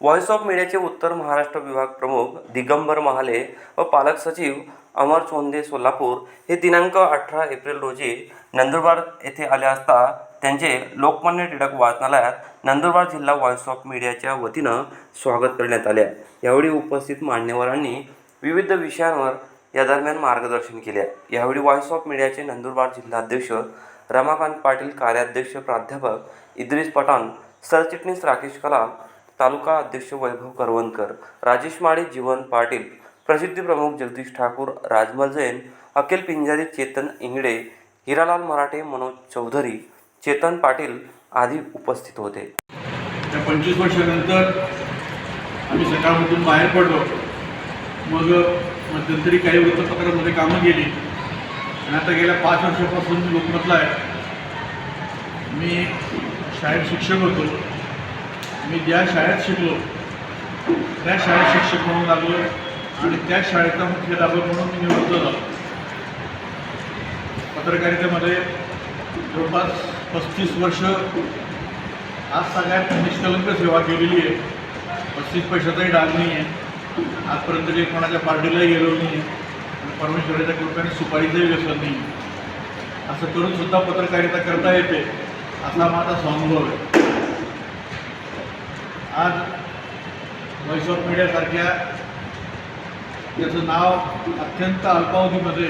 Voice of मीडियाचे उत्तर महाराष्ट्र विभाग प्रमुख दिगंबर महाले व पालक सचिव अमर चोंदे सोलापूर हे दिनांक अठरा एप्रिल रोजी नंदुरबार येथे आले असता त्यांचे लोकमान्य टिळक वाचनालयात नंदुरबार जिल्हा व्हॉइस ऑफ मीडियाच्या वतीनं स्वागत करण्यात आले. यावेळी उपस्थित मान्यवरांनी विविध विषयांवर या दरम्यान मार्गदर्शन केले. यावेळी व्हॉइस ऑफ मीडियाचे नंदुरबार जिल्हाध्यक्ष रमाकांत पाटील कार्याध्यक्ष प्राध्यापक इद्रिस पठाण सरचिटणीस राकेश कलाम तालुका अध्यक्ष वैभव करवणकर राजेश माळी जीवन पाटील प्रसिद्धी प्रमुख जगदीश ठाकूर राजमल जैन अखिल पिंजारी चेतन इंगडे हिरालाल मराठे मनोज चौधरी चेतन पाटील आदी उपस्थित होते. त्या पंचवीस वर्षानंतर आम्ही सकाळमधून बाहेर पडलो. मग मध्यंतरी काही वृत्तपत्रामध्ये कामं केली आणि आता गेल्या पाच वर्षापासून मी लोकमतला आहे. मी शाळेत शिक्षक होतो. मी ज्या शाळेत शिकलो त्या शाळेत शिक्षक म्हणून लागलो आणि त्या शाळेचा मुख्याध्यापक म्हणून मी निवृत्त झालो. पत्रकारितेमध्ये जवळपास पस्तीस वर्ष आज सगळ्यात निष्कलंक सेवा केलेली आहे. पस्तीस पैशाचाही डाग नाही आहे आजपर्यंत काही कोणाच्या पार्टीलाही गेलो नाही आहे परमेश्वराच्या कृपेने सुपारीचंही व्यसन नाही आहे असं करून सुद्धा पत्रकारिता करता येते असा माझा स्वानुभव आहे. आज व्हॉइस ऑफ मीडियासारख्या त्याचं नाव अत्यंत अल्पावधीमध्ये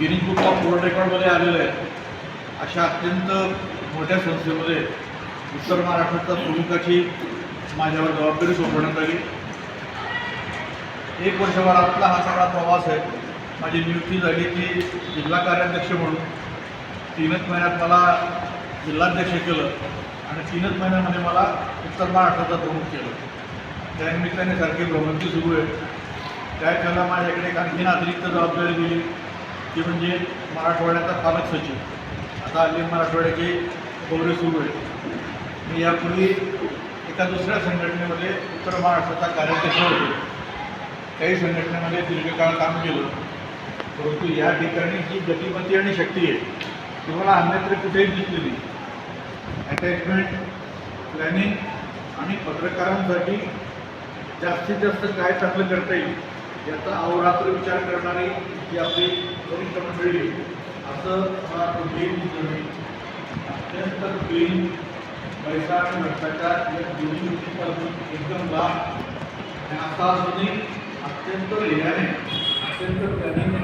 गिनिंग बुक ऑफ वर्ल्ड रेकॉर्डमध्ये आलेलं आहे. अशा अत्यंत मोठ्या संस्थेमध्ये उत्तर महाराष्ट्राच्या प्रमुखाची माझ्यावर जबाबदारी सोपवण्यात आली. एक वर्षभरातला हा सगळा प्रवास आहे. माझी नियुक्ती झाली ती जिल्हा कार्याध्यक्ष म्हणून. तीनच महिन्यात मला जिल्हाध्यक्ष केलं. आणि तीनच महिन्यामध्ये मला उत्तर महाराष्ट्राचा प्रमुख केलं. त्यानिमित्ताने सारखी भ्रमंती सुरू आहे. त्या त्याला माझ्याकडे एक आणखीन अतिरिक्त जबाबदारी दिली. ती म्हणजे मराठवाड्याचा पालक सचिव. आता हल्ली मराठवाड्याची दौरे सुरू आहेत. मी यापूर्वी एका दुसऱ्या संघटनेमध्ये उत्तर महाराष्ट्राचा कार्यक्रम होतो. काही संघटनेमध्ये दीर्घकाळ काम केलं. परंतु या ठिकाणी जी गतिमती आणि शक्ती आहे ती मला अन्यत्र कुठेही दिसलेली अटॅचमेंट प्लॅनिंग आणि पत्रकारांसाठी जास्तीत जास्त काय चांगलं करता येईल याचा अहोरात्र विचार करणारी जी आपली वरिष्ठ मंडळी असं मला कुठेही दिसलं अत्यंत क्लीन पैसा आणि भ्रष्टाचार या दोन्ही गोष्टींपासून एकदम लांब. आणि आता अजूनही अत्यंत ध्येयाने अत्यंत प्लॅनिंग